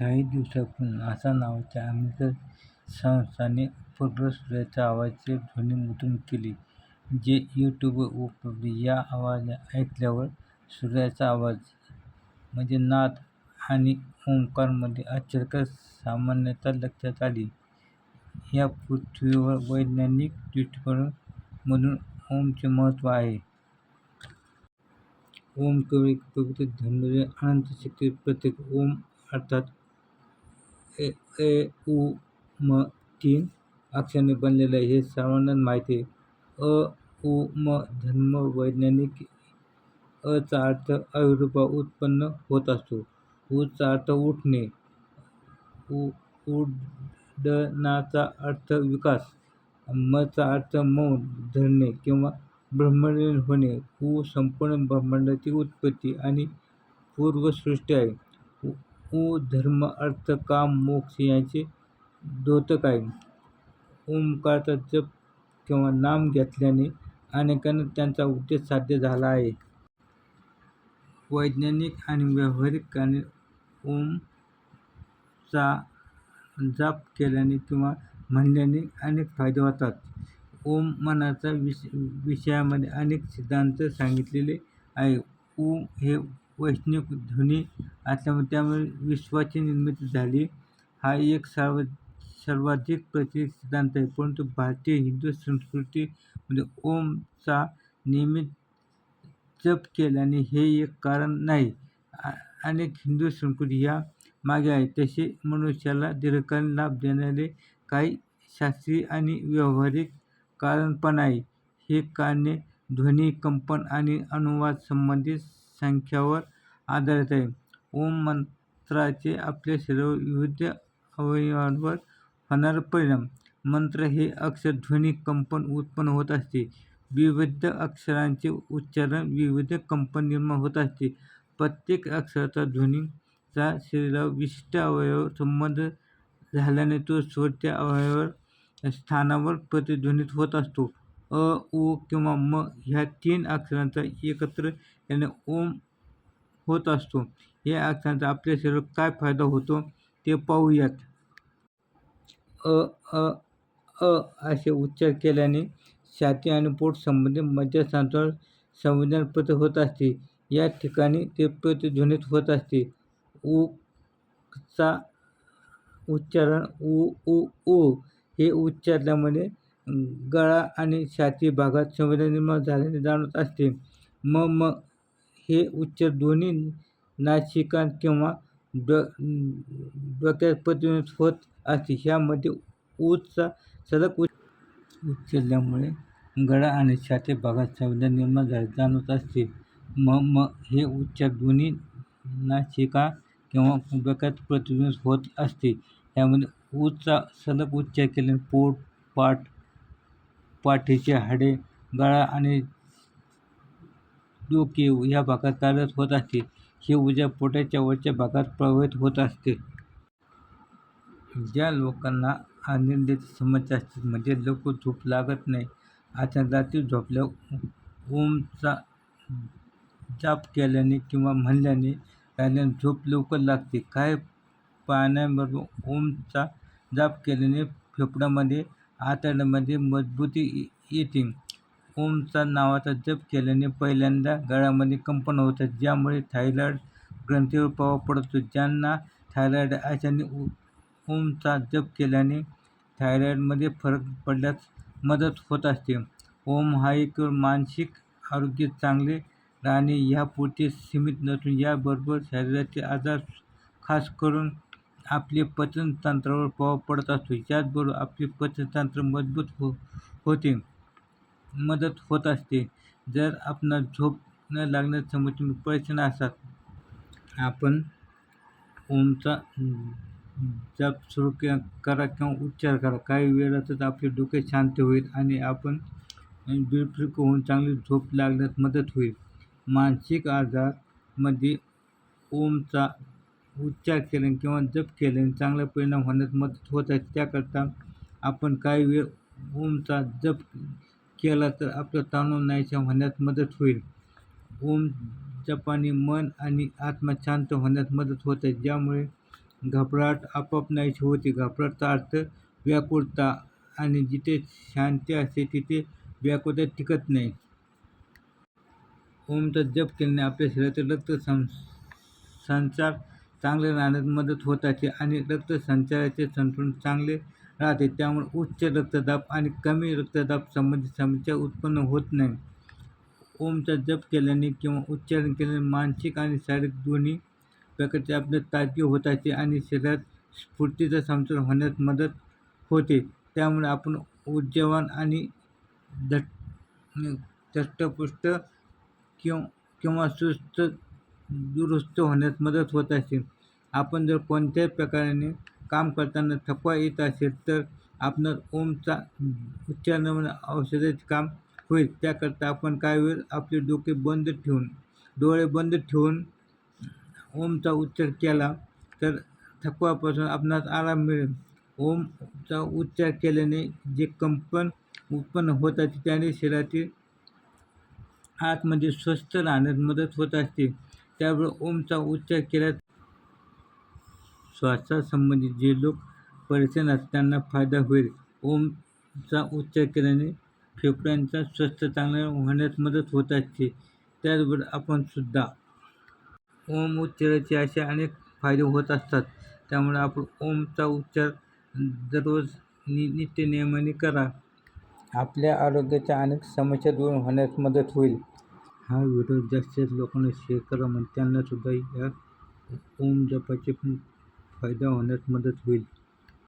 काही दिवसांपूर्वी नासा नावाच्या अमेरिकन संस्थेने उपग्रह सूर्याच्या आवाजाचे ध्वनिमुद्रण केले, जे यूट्यूबवर उपलब्ध आहे. या आवाज ऐकल्यावर सूर्याचा आवाज म्हणजे नाद आणि ओंकारमध्ये आश्चर्यकारक समानता लक्षात आली. या पृथ्वीवर वैज्ञानिक दृष्टिकोनातून ओमचे महत्त्व आहे. ओम केवळ एक पवित्र ध्वनी अनंत शक्तीचे प्रतीक ओम अर्थात ए ए उ म तीन अक्षरांनी बनलेलं आहे, हे सर्वांनाच माहिती आहे. अ-उ-म धर्म वैज्ञानिक अ चा अर्थ अविरूपा उत्पन्न होत असतो. उचा अर्थ उठणे, उ उडनाचा अर्थ विकास, मचा अर्थ मौन धरणे किंवा ब्रह्मलीन होणे. उ संपूर्ण ब्रह्मांडाची उत्पत्ती आणि पूर्वसृष्टी आहे. उ धर्म, अर्थ, काम, मोक्ष यांचे द्योतक आहे. ओंकाराचा जप किंवा नाम घेतल्याने अनेकांना त्यांचा उद्देश साध्य झाला आहे. वैज्ञानिक आणि व्यावहारिक कारणे ओम चा केल्याने किंवा म्हणल्याने अनेक फायदे होतात. ओम मनाचा विष विषयामध्ये अनेक सिद्धांत सांगितलेले आहे ओम हे वैश्विक ध्वनी असल्यामुळे त्यामुळे विश्वाची निर्मिती झाली, हा एक सर्वाधिक प्रचलित सिद्धांत आहे. परंतु भारतीय हिंदू संस्कृतीमध्ये ओम चा नियमित जप केल्याने हे एक कारण नाही. अनेक हिंदू संस्कृती या मागे आहे तसे मनुष्याला दीर्घकालीन लाभ देणारे काही शास्त्रीय आणि व्यावहारिक कारण पण आहे हे कारणे ध्वनी, कंपन आणि अनुवाद संबंधित संख्यावर आधारित आहे ओम मंत्राचे आपल्या शरीरावर विविध अवयवांवर होणारे परिणाम. मंत्र हे अक्षर, ध्वनी, कंपन उत्पन्न होत असते. विविध अक्षरांचे उच्चारण विविध कंपन निर्माण होत असते. प्रत्येक अक्षराचा ध्वनीचा शरीरावर विशिष्ट अवयवावर संबंध झाल्याने तो स्वर त्या स्थानावर प्रतिध्वनित होत असतो. अ, उ किंवा म ह्या तीन अक्षरांचा एकत्र याने ओम होत असतो. या अक्षरांचा आपल्या शरीर काय फायदा होतो ते पाहूयात. अ, अ, अ असे उच्चार केल्याने छाती आणि पोट संबंधी मज्जातंतूंवर संवेदना प्रसारित होत असते. या ठिकाणी ते प्रतिध्वनित होत असते. उ चा उच्चारण उ, उ, उ हे उच्चारल्यामुळे गळा आणि छाती भागात संवेदना निर्माण झाल्याने जाणवत असते. म, म हे उच्चार दोन्ही नासिका किंवा ड डोक्यात प्रतिध्वनित होत असते. ह्यामध्ये उ सलग सलग उच्चारल्यामुळे गळा आणि छाती भागात संवेदना निर्माण झाल्या जाणवत असते. म, म हे उच्चार दोन्ही नासिका किंवा डोक्यात प्रतिध्वनित होत असते. त्यामध्ये उ सलग उच्चार केल्याने पोट, पाठ, पाठीची हाडे, गळा आणि डोके ह्या भागात कार्यरत होत असते. ही ऊर्जा पोटाच्या वरच्या भागात प्रवाहित होत असते. ज्या लोकांना अनिद्रेची समस्या असते, म्हणजे लवकर झोप लागत नाही, अशा रात्री झोपल्यावर ओमचा जाप केल्याने किंवा म्हणल्याने राहिल्याने झोप लवकर लागते. काय पाण्याबरोबर ओमचा जाप केल्याने फेफड्यामध्ये आतड्यामध्ये मजबूती येते. ओमचा नावाचा जप केल्याने पहिल्यांदा गळ्यामध्ये कंपन होतात, ज्यामुळे थायरॉईड ग्रंथीवर प्रभाव पडतो. ज्यांना थायरॉईड आहे अशांनी ओमचा जप केल्याने थायरॉईडमध्ये फरक पडल्यास मदत होत असते. ओम हा एक मानसिक आरोग्य चांगले राहणे ह्यापुरते सीमित नसून याबरोबर शरीराचे आजार, खास करून पचन तंत्रावर प्रभाव पडत असतो. याचबरोबर आपले पचनतंत्र मजबूत हो होते मदत होत असते. जर आपणास झोप न लागण्याच्या समस्या परेशान असतात आपण ओमचा जप सुरू करा किंवा उच्चार करा. काही वेळातच आपले डोके शांत होईल आणि आपण बेफिकीर होऊन चांगली झोप लागण्यास मदत होईल. मानसिक आजारमध्ये ओमचा उच्चार केल्याने किंवा जप केल्याने चांगला परिणाम होण्यास मदत होत आहे. त्याकरता आपण काही वेळ ओमचा जप केला तर आपला तणाव नाहीसा होण्यास मदत होईल. ओम जपाने मन आणि आत्मा शांत होण्यास मदत होते, ज्यामुळे घबराट आपोआप नाहीशी होते. घबराटचा अर्थ व्याकुळता आणि जिथे शांती असते तिथे व्याकुळता टिकत नाही. ओमचा जप केल्याने आपल्या शरीरातील रक्त सं संचार चांगले राहण्यास मदत होताचे आणि रक्तसंचाराचे संतुलन चांगले राहते. त्यामुळे उच्च रक्तदाब आणि कमी रक्तदाब संबंधित समस्या उत्पन्न होत नाही. ओमचा जप केल्याने किंवा उच्चारण केल्याने मानसिक आणि शारीरिक दोन्ही प्रकारचे आपले ताजगी होत आणि शरीरात स्फूर्तीचा संतुलन होण्यास मदत होते. त्यामुळे आपण ऊर्जावान आणि दट दष्टपुष्ट किंवा किंवा सुस्त दुरुस्त होण्यास मदत होत असते आपण जर कोणत्याही प्रकाराने काम करताना थकवा येत असेल तर आपणास ओमचा उच्चारण औषधाचे काम होईल. त्याकरता आपण काही वेळ आपले डोके बंद ठेवून डोळे बंद ठेवून ओमचा उच्चार केला तर थकवापासून आपणास आराम मिळेल. ओमचा उच्चार केल्याने जे कंपन उत्पन्न होत असते त्याने शरीरातील आतमध्ये स्वस्थ राहण्यास मदत होत असते. त्यामुळे ओमचा उच्चार केल्यास श्वासासंबंधित जे लोक परेशान त्यांना फायदा होईल. ओमचा उच्चार केल्याने फेफड्यांचा स्वस्थ चांगला होण्यास मदत होत असते. त्याचबरोबर आपण सुद्धा ओम उच्चाराचे असे अनेक फायदे होत असतात. त्यामुळे आपण ओमचा उच्चार दररोज नि नित्य नियमाने करा. आपल्या आरोग्याच्या अनेक समस्या दूर होण्यास मदत होईल. हा व्हिडिओ जास्तीत लोकांना शेअर करा म्हणजे त्यांनासुद्धा या ओम जपाचे पण फायदा होण्यास मदत होईल.